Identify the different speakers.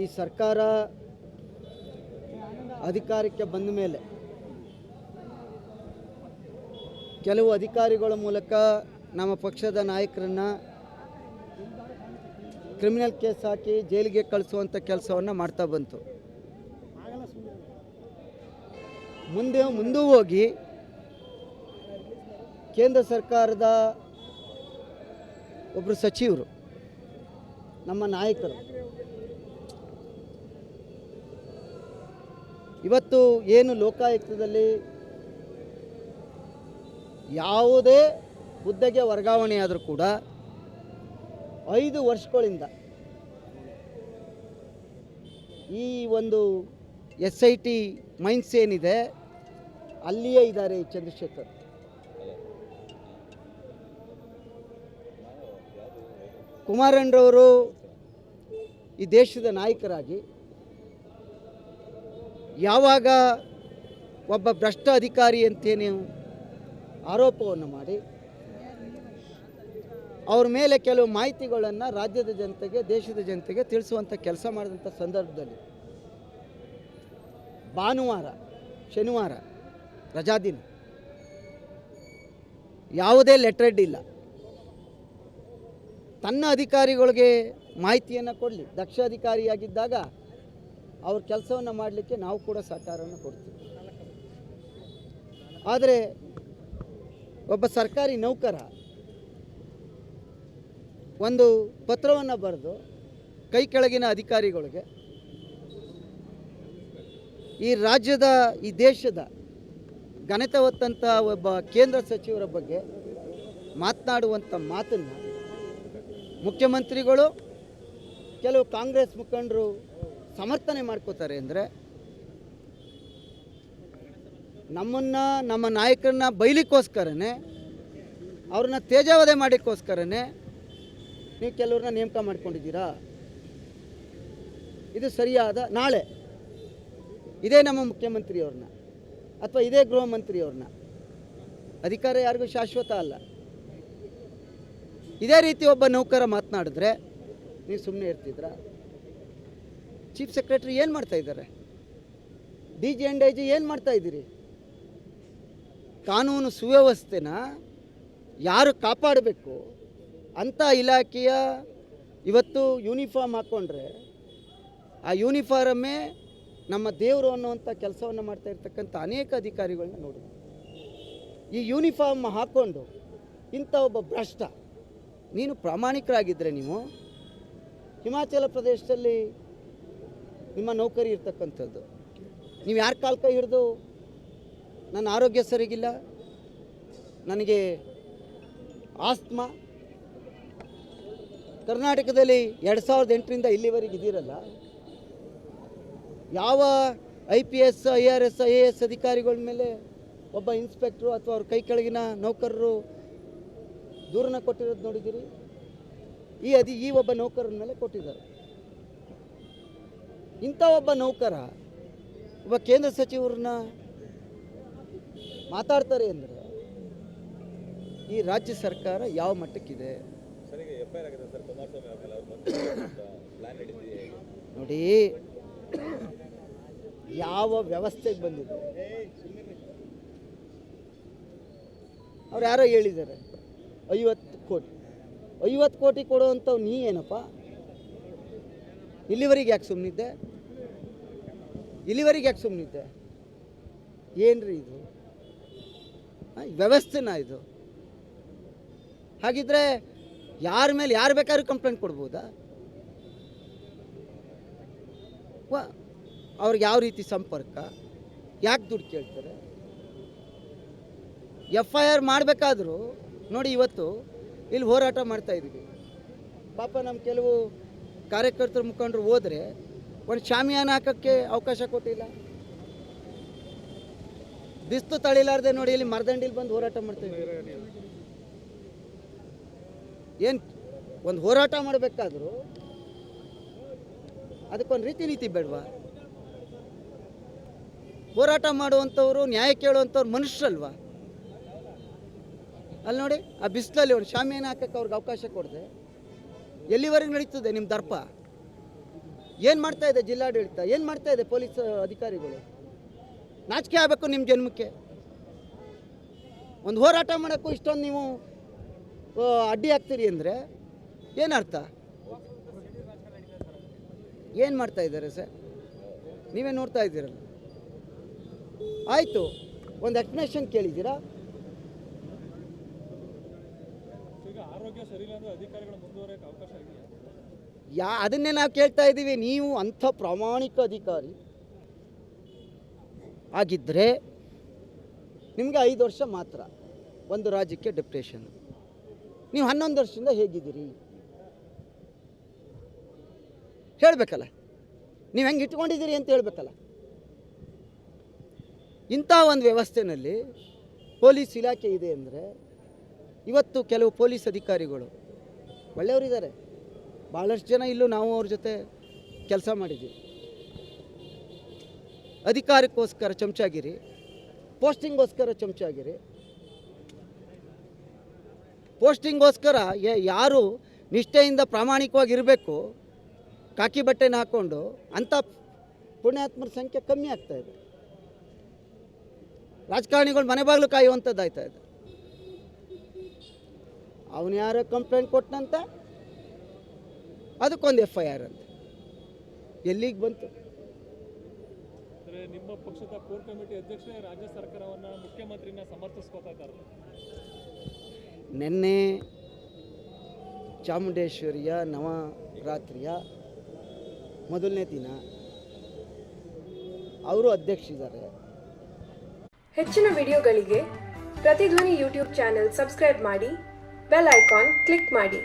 Speaker 1: ಈ ಸರ್ಕಾರ ಅಧಿಕಾರಕ್ಕೆ ಬಂದ ಮೇಲೆ ಕೆಲವು ಅಧಿಕಾರಿಗಳ ಮೂಲಕ ನಮ್ಮ ಪಕ್ಷದ ನಾಯಕರನ್ನು ಕ್ರಿಮಿನಲ್ ಕೇಸ್ ಹಾಕಿ ಜೈಲಿಗೆ ಕಳಿಸುವಂಥ ಕೆಲಸವನ್ನು ಮಾಡ್ತಾ ಬಂತು. ಮುಂದೆ ಮುಂದೂ ಹೋಗಿ ಕೇಂದ್ರ ಸರ್ಕಾರದ ಒಬ್ಬರು ಸಚಿವರು, ನಮ್ಮ ನಾಯಕರು ಇವತ್ತು ಏನು ಲೋಕಾಯುಕ್ತದಲ್ಲಿ ಯಾವುದೇ ಹುದ್ದೆಗೆ ವರ್ಗಾವಣೆಯಾದರೂ ಕೂಡ ಐದು ವರ್ಷಗಳಿಂದ ಈ ಒಂದು ಎಸ್ ಐ ಟಿ ಮೈನ್ಸ್ ಏನಿದೆ, ಅಲ್ಲಿಯೇ ಇದ್ದಾರೆ ಚಂದ್ರಶೇಖರ್. ಕುಮಾರಣ್ಣರವರು ಈ ದೇಶದ ನಾಯಕರಾಗಿ ಯಾವಾಗ ಒಬ್ಬ ಭ್ರಷ್ಟ ಅಧಿಕಾರಿ ಅಂತೇನೆ ಆರೋಪವನ್ನು ಮಾಡಿ, ಅವ್ರ ಮೇಲೆ ಕೆಲವು ಮಾಹಿತಿಗಳನ್ನು ರಾಜ್ಯದ ಜನತೆಗೆ, ದೇಶದ ಜನತೆಗೆ ತಿಳಿಸುವಂಥ ಕೆಲಸ ಮಾಡಿದಂಥ ಸಂದರ್ಭದಲ್ಲಿ ಭಾನುವಾರ, ಶನಿವಾರ ರಜಾದಿನ ಯಾವುದೇ ಲೆಟ್ರೆಡ್ ಇಲ್ಲ. ತನ್ನ ಅಧಿಕಾರಿಗಳಿಗೆ ಮಾಹಿತಿಯನ್ನು ಕೊಡಲಿ. ದಕ್ಷ ಅಧಿಕಾರಿಯಾಗಿದ್ದಾಗ ಅವ್ರ ಕೆಲಸವನ್ನು ಮಾಡಲಿಕ್ಕೆ ನಾವು ಕೂಡ ಸಹಕಾರವನ್ನು ಕೊಡ್ತೀವಿ. ಆದರೆ ಒಬ್ಬ ಸರ್ಕಾರಿ ನೌಕರ ಒಂದು ಪತ್ರವನ್ನು ಬರೆದು ಕೈ ಕೆಳಗಿನ ಅಧಿಕಾರಿಗಳಿಗೆ ಈ ರಾಜ್ಯದ, ಈ ದೇಶದ ಘನತೆ ಹೊತ್ತಂಥ ಒಬ್ಬ ಕೇಂದ್ರ ಸಚಿವರ ಬಗ್ಗೆ ಮಾತನಾಡುವಂಥ ಮಾತನ್ನು ಮುಖ್ಯಮಂತ್ರಿಗಳು, ಕೆಲವು ಕಾಂಗ್ರೆಸ್ ಮುಖಂಡರು ಸಮರ್ಥನೆ ಮಾಡ್ಕೋತಾರೆ ಅಂದರೆ ನಮ್ಮನ್ನು, ನಮ್ಮ ನಾಯಕರನ್ನ ಬೈಲಿಕ್ಕೋಸ್ಕರನೇ, ಅವ್ರನ್ನ ತೇಜಾವಧೆ ಮಾಡಿಕ್ಕೋಸ್ಕರನೇ ನೀವು ಕೆಲವ್ರನ್ನ ನೇಮಕ ಮಾಡ್ಕೊಂಡಿದ್ದೀರಾ? ಇದು ಸರಿಯಾದ ನಾಳೆ. ಇದೇ ನಮ್ಮ ಮುಖ್ಯಮಂತ್ರಿಯವ್ರನ್ನ ಅಥವಾ ಇದೇ ಗೃಹ ಮಂತ್ರಿಯವ್ರನ್ನ ಅಧಿಕಾರ ಯಾರಿಗೂ ಶಾಶ್ವತ ಅಲ್ಲ. ಇದೇ ರೀತಿ ಒಬ್ಬ ನೌಕರ ಮಾತನಾಡಿದ್ರೆ ನೀವು ಸುಮ್ಮನೆ ಇರ್ತಿದ್ರಾ? ಚೀಫ್ ಸೆಕ್ರೆಟರಿ ಏನು ಮಾಡ್ತಾ ಇದ್ದಾರೆ? D G and I G ಏನು ಮಾಡ್ತಾ ಇದ್ದೀರಿ? ಕಾನೂನು ಸುವ್ಯವಸ್ಥೆನ ಯಾರು ಕಾಪಾಡಬೇಕು ಅಂಥ ಇಲಾಖೆಯ ಇವತ್ತು ಯೂನಿಫಾರ್ಮ್ ಹಾಕ್ಕೊಂಡ್ರೆ ಆ ಯೂನಿಫಾರ್ಮೇ ನಮ್ಮ ದೇವರು ಅನ್ನುವಂಥ ಕೆಲಸವನ್ನು ಮಾಡ್ತಾ ಇರ್ತಕ್ಕಂಥ ಅನೇಕ ಅಧಿಕಾರಿಗಳನ್ನ ನೋಡಿ. ಈ ಯೂನಿಫಾರ್ಮ್ ಹಾಕ್ಕೊಂಡು ಇಂಥ ಒಬ್ಬ ಭ್ರಷ್ಟ, ನೀನು ಪ್ರಾಮಾಣಿಕರಾಗಿದ್ದರೆ ನೀವು, ಹಿಮಾಚಲ ಪ್ರದೇಶದಲ್ಲಿ ನಿಮ್ಮ ನೌಕರಿ ಇರ್ತಕ್ಕಂಥದ್ದು. ನೀವು ಯಾರು ಕಾಲು ಕೈ ಹಿಡಿದು ನನ್ನ ಆರೋಗ್ಯ ಸರಿಗಿಲ್ಲ, ನನಗೆ ಆಸ್ತ್ಮಾ, ಕರ್ನಾಟಕದಲ್ಲಿ ಎರಡು ಸಾವಿರದ ಎಂಟರಿಂದ ಇಲ್ಲಿವರೆಗೆ ಇದ್ದೀರಲ್ಲ, ಯಾವ I P S, I R S, I A S ಅಧಿಕಾರಿಗಳ ಮೇಲೆ ಒಬ್ಬ ಇನ್ಸ್ಪೆಕ್ಟ್ರು ಅಥವಾ ಅವ್ರ ಕೈ ಕೆಳಗಿನ ನೌಕರರು ದೂರನ್ನ ಕೊಟ್ಟಿರೋದು ನೋಡಿದ್ದೀರಿ? ಈ ಅದಿ ಈ ಒಬ್ಬ ನೌಕರನ ಮೇಲೆ ಕೊಟ್ಟಿದ್ದಾರೆ. ಇಂಥ ಒಬ್ಬ ನೌಕರ ಒಬ್ಬ ಕೇಂದ್ರ ಸಚಿವರನ್ನ ಮಾತಾಡ್ತಾರೆ ಅಂದರೆ ಈ ರಾಜ್ಯ ಸರ್ಕಾರ ಯಾವ ಮಟ್ಟಕ್ಕಿದೆ? ನೋಡಿ ಯಾವ ವ್ಯವಸ್ಥೆಗೆ ಬಂದಿದೆ? ಅವ್ರು ಯಾರೋ ಹೇಳಿದ್ದಾರೆ ಐವತ್ತು ಕೋಟಿ. ಐವತ್ತು ಕೋಟಿ ಕೊಡುವಂಥವು ನೀ ಏನಪ್ಪ? ಇಲ್ಲಿವರೆಗೆ ಯಾಕೆ ಸುಮ್ಮನಿದ್ದೆ ಇಲ್ಲಿವರೆಗೆ ಯಾಕೆ ಸುಮ್ಮನಿದ್ದೆ ಏನ್ರಿ ಇದು? ವ್ಯವಸ್ಥೆನ ಇದು. ಹಾಗಿದ್ರೆ ಯಾರ ಮೇಲೆ ಯಾರು ಬೇಕಾದ್ರೂ ಕಂಪ್ಲೇಂಟ್ ಕೊಡ್ಬೋದಾ? ವಾ, ಅವ್ರಿಗೆ ಯಾವ ರೀತಿ ಸಂಪರ್ಕ? ಯಾಕೆ ದುಡ್ಡು ಕೇಳ್ತಾರೆ? ಎಫ್ ಐ ಆರ್ ಮಾಡಬೇಕಾದ್ರೂ ನೋಡಿ ಇವತ್ತು ಇಲ್ಲಿ ಹೋರಾಟ ಮಾಡ್ತಾ ಇದ್ದೀವಿ. ಪಾಪ ನಮ್ಮ ಕೆಲವು ಕಾರ್ಯಕರ್ತರ ಮುಖಂಡರು ಹೋದರೆ ಒಂದು ಶಾಮಿಯಾನ ಹಾಕೋಕ್ಕೆ ಅವಕಾಶ ಕೊಟ್ಟಿಲ್ಲ. ಬಿಸ್ತು ತಳಿಲಾರ್ದೆ ನೋಡಿ ಇಲ್ಲಿ ಮರದಂಡಿಲಿ ಬಂದು ಹೋರಾಟ ಮಾಡ್ತೀವಿ ಏನು ಒಂದು ಹೋರಾಟ ಮಾಡಬೇಕಾದ್ರೂ ಅದಕ್ಕೊಂದು ರೀತಿ ನೀತಿ ಬೇಡವಾ? ಹೋರಾಟ ಮಾಡುವಂಥವ್ರು, ನ್ಯಾಯ ಕೇಳುವಂಥವ್ರು ಮನುಷ್ಯರಲ್ವಾ? ಅಲ್ಲಿ ನೋಡಿ ಆ ಬಿಸಿಲಲ್ಲಿ ಒಂದು ಶಾಮಿಯನ್ನು ಹಾಕಕ್ಕೆ ಅವ್ರಿಗೆ ಅವಕಾಶ ಕೊಡದೆ. ಎಲ್ಲಿವರೆಗೆ ನಡೀತದೆ ನಿಮ್ಮ ದರ್ಪ? ಏನು ಮಾಡ್ತಾ ಇದೆ ಜಿಲ್ಲಾಡಳಿತ? ಏನು ಮಾಡ್ತಾ ಇದೆ ಪೊಲೀಸ್ ಅಧಿಕಾರಿಗಳು? ನಾಚಿಕೆ ಆಗಬೇಕು ನಿಮ್ಮ ಜನ್ಮಕ್ಕೆ. ಒಂದು ಹೋರಾಟ ಮಾಡೋಕ್ಕೂ ಇಷ್ಟೊಂದು ನೀವು ಅಡ್ಡಿ ಆಗ್ತೀರಿ ಅಂದರೆ ಏನರ್ಥ ಏನು ಮಾಡ್ತಾ ಇದ್ದಾರೆ ಸರ್? ನೀವೇ ನೋಡ್ತಾ ಇದ್ದೀರಲ್ಲ. ಆಯಿತು, ಒಂದು ಎಕ್ಸ್ಪ್ಲನೇಷನ್ ಕೇಳಿದ್ದೀರಾ?
Speaker 2: ಆರೋಗ್ಯ ಸರಿ ಅಧಿಕಾರಿಗಳು ಮುಂದುವರಿಯಕ್ಕೆ ಅವಕಾಶ
Speaker 1: ಯಾ, ಅದನ್ನೇ ನಾವು ಕೇಳ್ತಾ ಇದ್ದೀವಿ. ನೀವು ಅಂಥ ಪ್ರಾಮಾಣಿಕ ಅಧಿಕಾರಿ ಆಗಿದ್ದರೆ ನಿಮಗೆ ಐದು ವರ್ಷ ಮಾತ್ರ, ಒಂದು ರಾಜ್ಯಕ್ಕೆ ಡಿಪ್ರೆಷನ್ ನೀವು ಹನ್ನೊಂದು ವರ್ಷದಿಂದ ಹೇಗಿದ್ದೀರಿ? ಹೇಳಬೇಕಲ್ಲ. ನೀವು ಹೆಂಗೆ ಇಟ್ಕೊಂಡಿದ್ದೀರಿ ಅಂತ ಹೇಳಬೇಕಲ್ಲ. ಇಂಥ ಒಂದು ವ್ಯವಸ್ಥೆಯಲ್ಲಿ ಪೊಲೀಸ್ ಇಲಾಖೆ ಇದೆ ಅಂದರೆ ಇವತ್ತು ಕೆಲವು ಪೊಲೀಸ್ ಅಧಿಕಾರಿಗಳು ಒಳ್ಳೆಯವರಿದ್ದಾರೆ. ಭಾಳಷ್ಟು ಜನ ಇಲ್ಲೂ ನಾವು ಅವ್ರ ಜೊತೆ ಕೆಲಸ ಮಾಡಿದ್ವಿ. ಅಧಿಕಾರಕ್ಕೋಸ್ಕರ ಚಮಚಾಗಿರಿ, ಪೋಸ್ಟಿಂಗ್ಗೋಸ್ಕರ ಚಮಚಾಗಿರಿ. ಪೋಸ್ಟಿಂಗ್ಗೋಸ್ಕರ ಯಾರು ನಿಷ್ಠೆಯಿಂದ ಪ್ರಾಮಾಣಿಕವಾಗಿರಬೇಕು, ಕಾಕಿ ಬಟ್ಟೆನ ಹಾಕ್ಕೊಂಡು ಅಂಥ ಪುಣ್ಯಾತ್ಮರ ಸಂಖ್ಯೆ ಕಮ್ಮಿ ಆಗ್ತಾ ಇದೆ. ರಾಜಕಾರಣಿಗಳು ಮನೆ ಬಾಗಿಲು ಕಾಯುವಂಥದ್ದಾಯ್ತಾ ಇದೆ. ಅವನು ಯಾರೋ ಕಂಪ್ಲೇಂಟ್ ಕೊಟ್ಟನಂತೆ ಅದಕ್ಕೊಂದು ಎಫ್ ಐ ಆರ್ ಅಂತ. ಎಲ್ಲಿಗೆ ಬಂತು?
Speaker 2: ಅಂದ್ರೆ ನಿಮ್ಮ ಪಕ್ಷದ ಕೋರ್ ಕಮಿಟಿ ಅಧ್ಯಕ್ಷರೇ ರಾಜ್ಯ ಸರ್ಕಾರವನ್ನು ಮುಖ್ಯಮಂತ್ರಿನ ಸಮರ್ಥಿಸ್ಕೋತಾ ಇದ್ದಾರೆ.
Speaker 1: ನಿನ್ನೆ ಚಾಮುಂಡೇಶ್ವರಿಯ ನವರಾತ್ರಿಯ ಮೊದಲನೇ ದಿನ ಅವರು ಅಧ್ಯಕ್ಷಿದ್ದಾರೆ
Speaker 3: ಹೆಚ್ಚಿನ ವಿಡಿಯೋಗಳಿಗೆ ಪ್ರತಿಧ್ವನಿ ಯೂಟ್ಯೂಬ್ ಚಾನೆಲ್ ಸಬ್ಸ್ಕ್ರೈಬ್ ಮಾಡಿ ಬೆಲ್ ಐಕಾನ್ ಕ್ಲಿಕ್ ಮಾಡಿ.